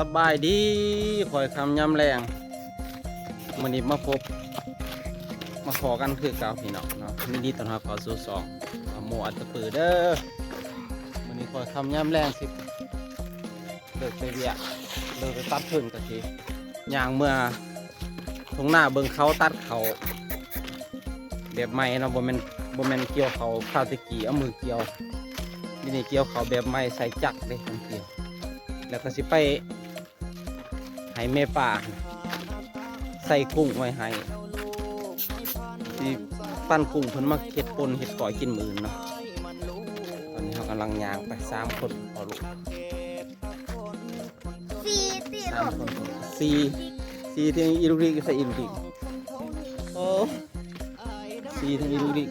สบายดีคอยคำย้ำแรงมันนี้มาพบ มาขอกันคือเก่าพี่น้องเนาะนี่ดีตอนรับข้าสู่สองเอาหมูอัตตะปือเด้อมันนี้คอยคำย้ำแรงสิเลิกไปเวียเลิกไปตัดพึ่งกะทีย่างเมื่อตรงหน้าเบิ่งเขาตัดเขาแบบใหม่เนาะบ่แม่นบ่แม่นเกี่ยวเขาข้าวตะกีเอามือเกี่ยวนี่นี่เกี่ยวเขาแบบใหม่ใส่จักรเลยมันเกี่ยวแล้วก็สิไป ให้แม่ป่า ใส่กุ้งไว้ให้สิปั้นกุ้งเพิ่นมาเฮ็ดปนเฮ็ดก่อยกินมื้อเนาะตอนนี้เรากำลังยางไปสามคนพอลูกสี่สี่สาหมกคนสี่สี่ที่อีลูกดิกใส่อีลูกดิกโอ้สี่ที่อีลูกดิก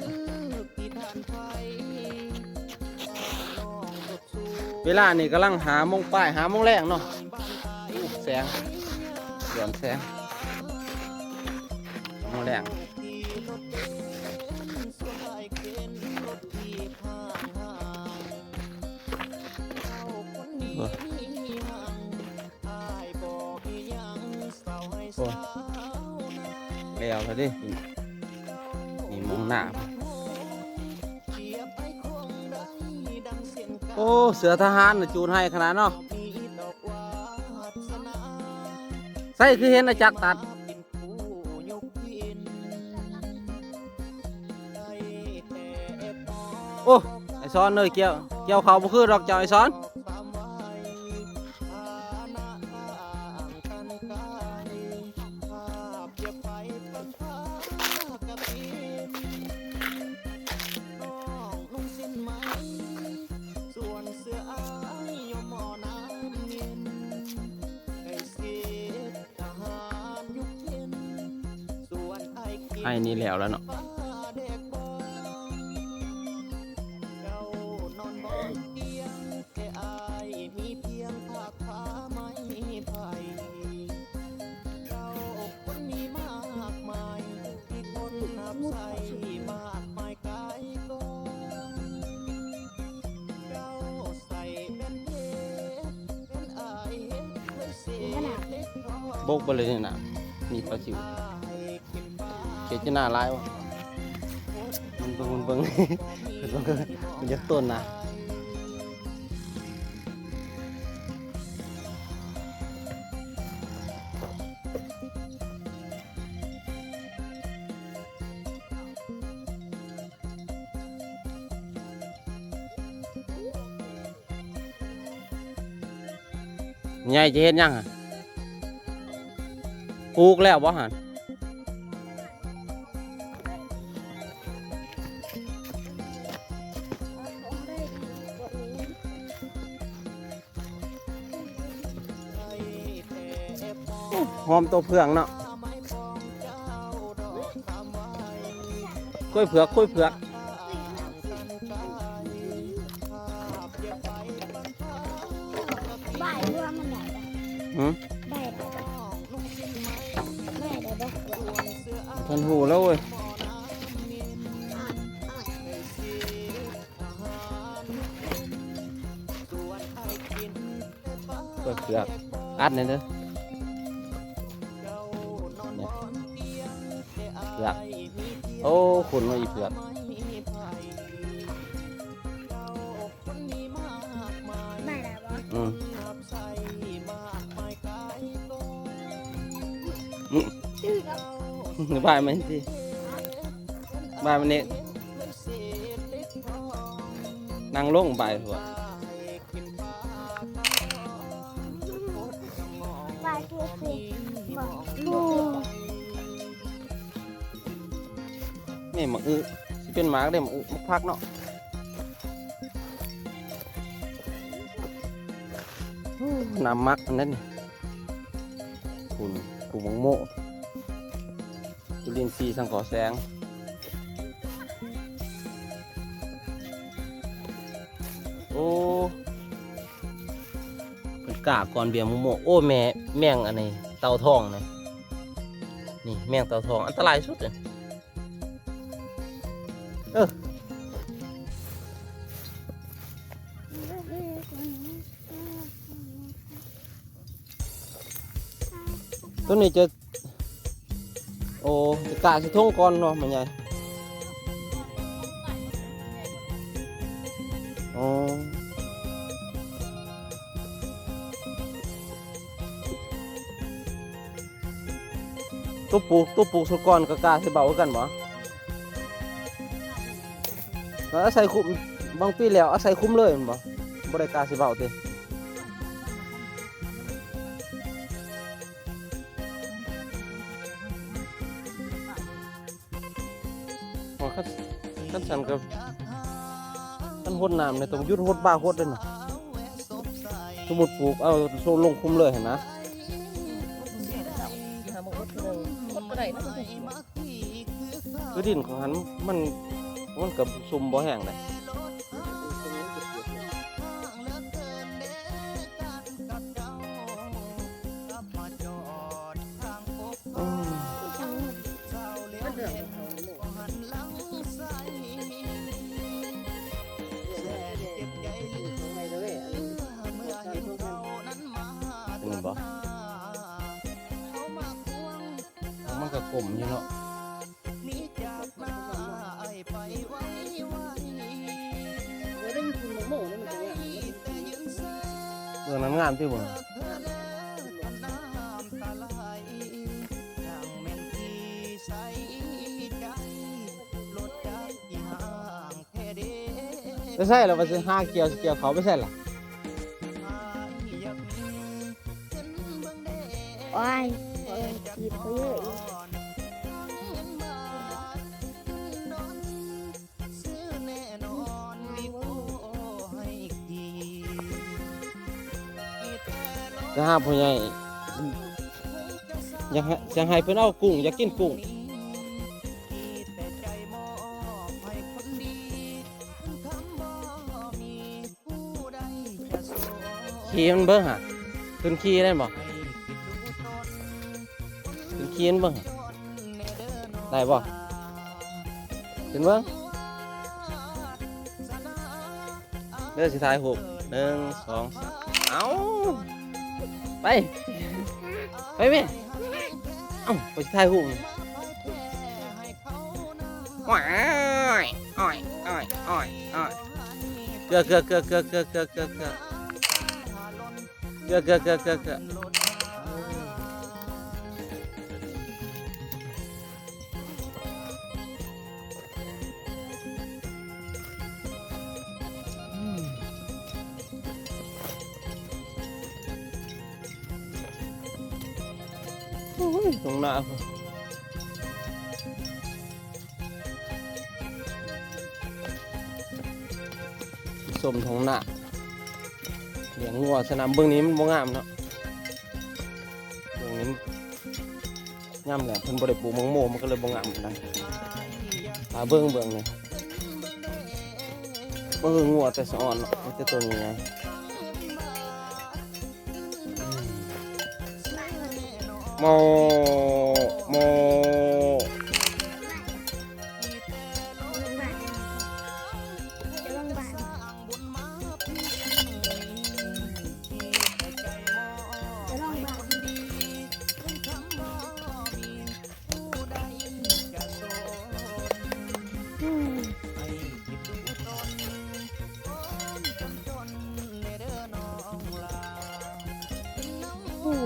เวลานี่กำลังหามงป้ายหามงแรงเนาะอู้แสง เดือนแสงโมงแรงโอ้แล้วแล้วดินี่มองหน้าโอ้ เสือทหารจูนให้ขนาดเนาะ ส่คือเห็นอาจักตัด โอ้ไอซ้อนเลยเกี่ยวเกี่ยวเขาบ่คือดอกเจ้าไอซ้อน ไอ้นี่แล้วแล้วเนาะขนาดบกไปเลยนี่นะนี่ปลาจิ๋ว เกจะหน้าร้ายวะมันเบิ่งมันเบิ่งมันเบิ่งมันยักต้นนะยายจะเห็นยังอะปลูกแล้วบ่หัน อมตัวเผือกเนาะกล้วยเผือกกล้วยเผือกบ่ายรวมมันไหนหืมได้ได้ได้ได้ได้ทันหูแล้วเว้ยกล้วยเผือกอัดหน่อยเด้อ โอ้ขุนมาอีเผือกได้ได้บ่อืมชื่อครับบายมันสิบายมันนี่นั่งลงบายหัว อื้อสิเป็นหมากได้หมักพักเนาะน้ำมักอันนั้นนี่คุณกูมังโมจุลินทรีย์สังก่อแสงโอ้เป็นกาก่อนเบียร์มุโมโอ้แม่แม่งอันนี้เต่าทองนะนี่แม่งเต่าทองอันตรายสุดเลย ตัวนี้จะ โอ้จะกะสิทงก่อนเนาะมันใหญ่โอ๋อตัวปลูกตัวปลูกสุกรกับกาสิเบากันบ่แล้วอาศัยคุ้มบางปีแล้วอาศัยคุ้มเลยมันบ่บ่ได้กาสิเบาติ ดน้ำเนี่ยต้องยุดหดบ้าหดด้วยนะสมุดปลูกเอาโซลงคุ้มเลยเห็นนะหาหมกรถเลยรถก็ได้นะคือดินของหันมันมันกับซุ่มบ่แห้งเลยั้นงามที่บ่ไม่ใช่หรอว่าสิห้าเกียวเกียวเขาไม่ใช่หรอโอ้ยโอ้ยขีดเขาเยอะ จะห้าพ่อใหญ่ยากให้อยากให้เพิ่นเอากุ้งอยากกินกุ้งขี่มันเบิ่งหะขึ้นขี่ได้บ่ขึ้นขี่มันเบิ่งหะได้บ่ขึ้นเบิ่งเด้อสิถ่ายรูปหนึ่งสองสามเอา ไป ไปแม่เอ้าไปสิถ่ายรูปว้ายอ้อยอ้อยอ้อยอ้อยเกลือเกลือเกลือเกลือเกลือเกลือเกลือเกลือเกลือเกลือเกลือ สมทงหน้าเลี้ยงงัวสนามเบื้องนี้มันบ่งามเนาะเบื้องนี้งามแหละเพิ่นบ่ได้ปลูกมังโมมันก็เลยบ่งามปานใดหาเบื้องเบื้องนี่บ่คืองัวแต่สะอ่อนเนาะมีแต่ตัวใหญ่ๆโมโม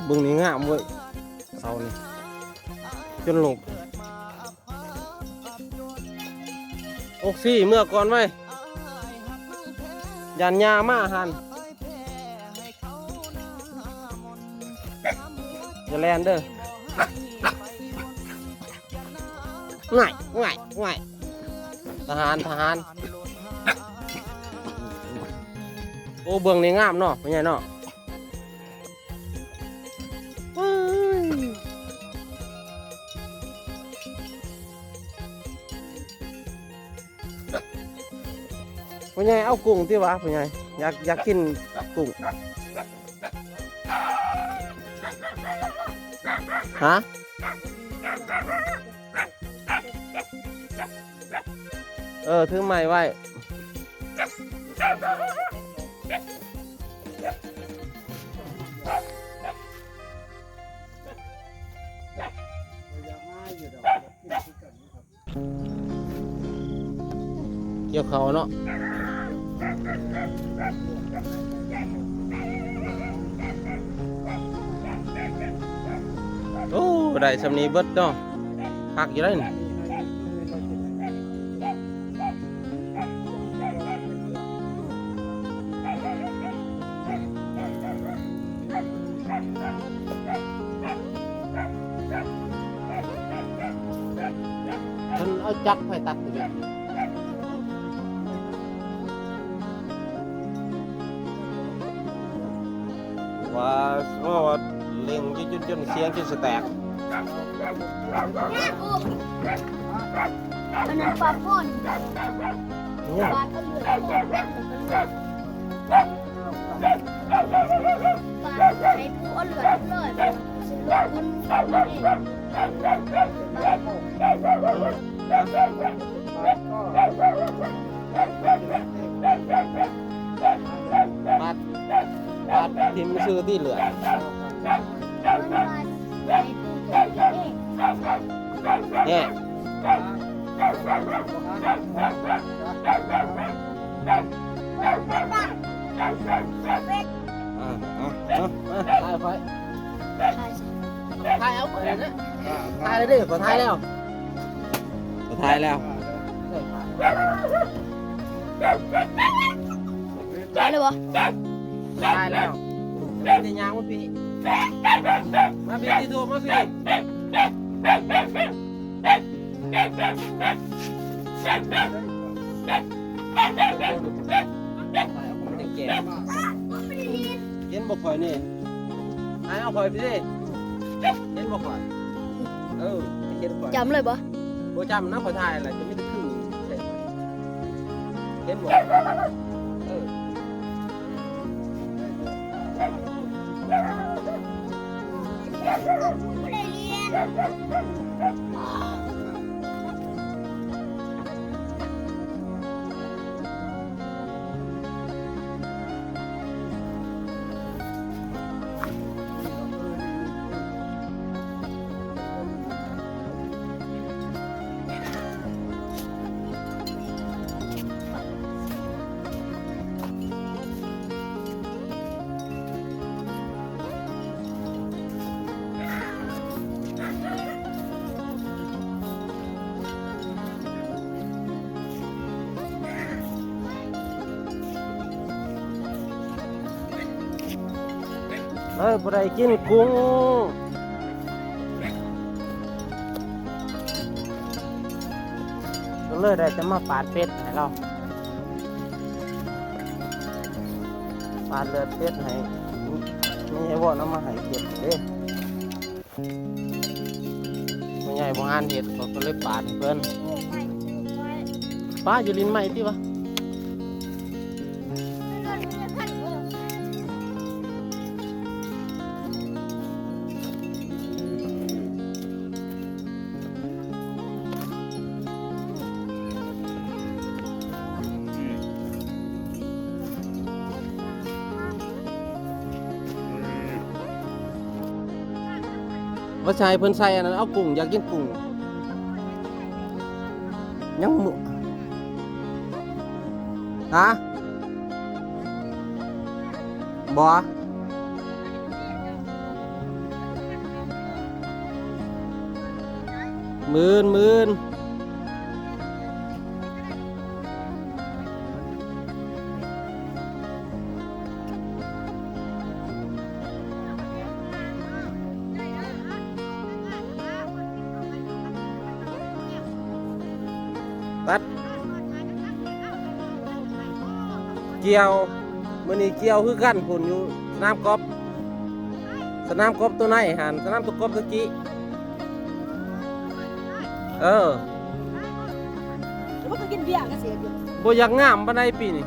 บื้องนี้งามเว้ยเอานี่จนหลบอกซี่เมื่อก่อนไว้ยันยามาหันอย่าแลนเด้อง่ายง่ายง่ายทหารทหาร โอ้เบืองนี้งามเนาะเป็นไงเนาะ ใหญ่เอากุ้งที่วะพ่อใหญ่อยากอยากกินกุ้งฮะเออถือไม้ไว้เกี่ยวเขาเนาะ โอ้ได้สำนีเบิดเนาะพักอยู่ได้นี่มันเอาจักไปตัดตัว จนจนเสียงจนสแตกมันนั้นปลาพ่นปลาก็เหลือายเอาไปนะถ่ายเลยดิขอถ่ายแล้วขอถ่ายแล้วได้เลยวะถ่ายแล้วตียางมาพี่มาพี่ที่ตัวมาพี่เย็นบ่ข่อยนี่ถ่ายเอาข่อยพี่ดิ เย็นบ่ข่อยเออเย็นข่อยจำเลยปะโอ้จำนะขอถ่ายอะไรจะไม่ได้ครึ่งเสร็จเห็นหมดเออไม่ได้เรียน เออบ่ได้กินกุ้งก็เลยได้จะมาปาดเป็ดให้เราปาดเลือดเป็ดให้นี่ไอ้บ่น้ำมาให้เก็บเด้ผู้ใหญ่บ่งานเห็ดเขาก็เลยปาดให้เพิ่นโอ้ไม่ไม่ป้าอยู่ลิ้นใหม่ที่วะ ว่าชายเพิ่นใส่อันนั้นเอากุ้งอยากกินกุ้งยังหมุฮะบ่หมื่นหมื่น เกี่ยวมื้อนี้เกี่ยวคือกันพุ่นอยู่สนามกอล์ฟสนามกอล์ฟตัวไหนหันสนามตัวกอล์ฟตะกี้เออแล้วมันก็กินเบียร์ก็เสียอยู่บ่อยากงามปานใดปีนี้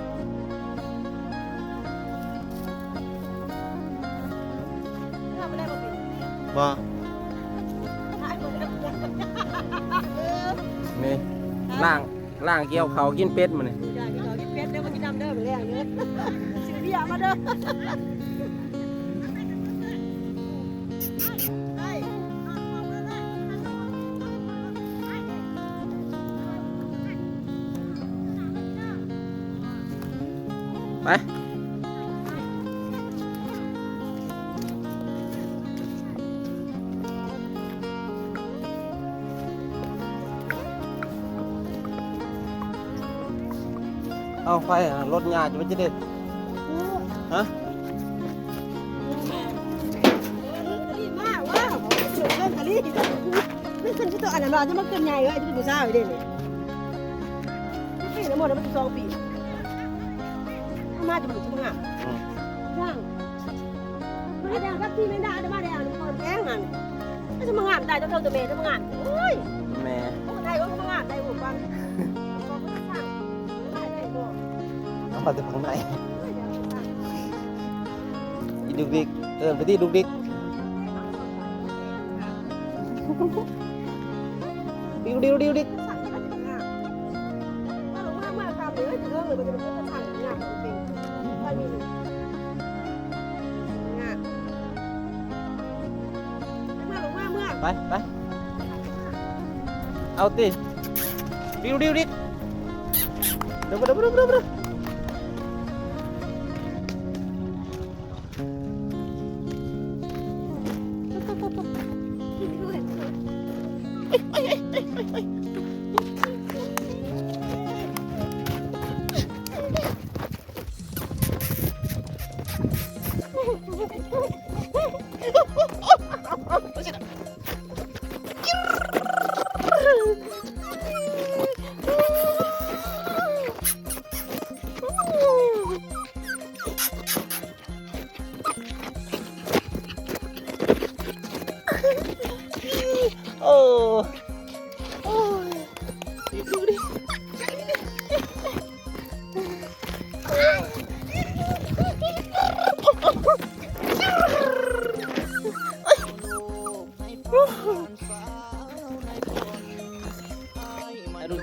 ทำไม่ได้บ่เป็นบ่หายหมดแล้วเออนี่ล่างล่างเกี่ยวเขาวกินเป็ดมื้อนี้อยากกินข้าวกิน สิเบียร์มาเด้ ตัวอันนั้นมาจะมาเกินใหญ่เลยจะเป็นผู้สาวอยู่เด้เลยปีละหมดแล้วมันสองปีมาจะมาถึงงานอืมย่างไม่ได้ดังครับที่ไม่ได้จะมาได้อ่านคนแกงงานจะมางานได้จะเท่าตัวเมย์จะมางานโอ้ยแม่โอ้ได้ก็มางานได้หูฟังได้ได้บ่เอามาจากข้างในอีดุกดิกเอินไปที่ดุกดิก ดิวดิวดิวดิกสั่งมาถึงงาน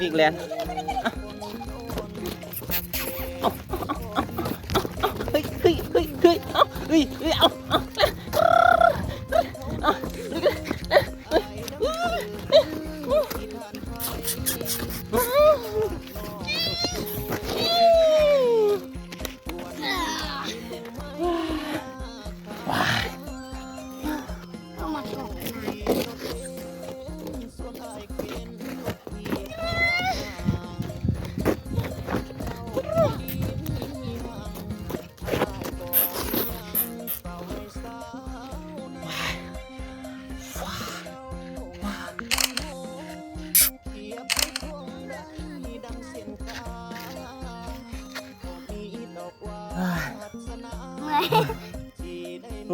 ดิกแลนเ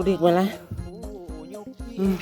ดูดิกมาแล้วอืม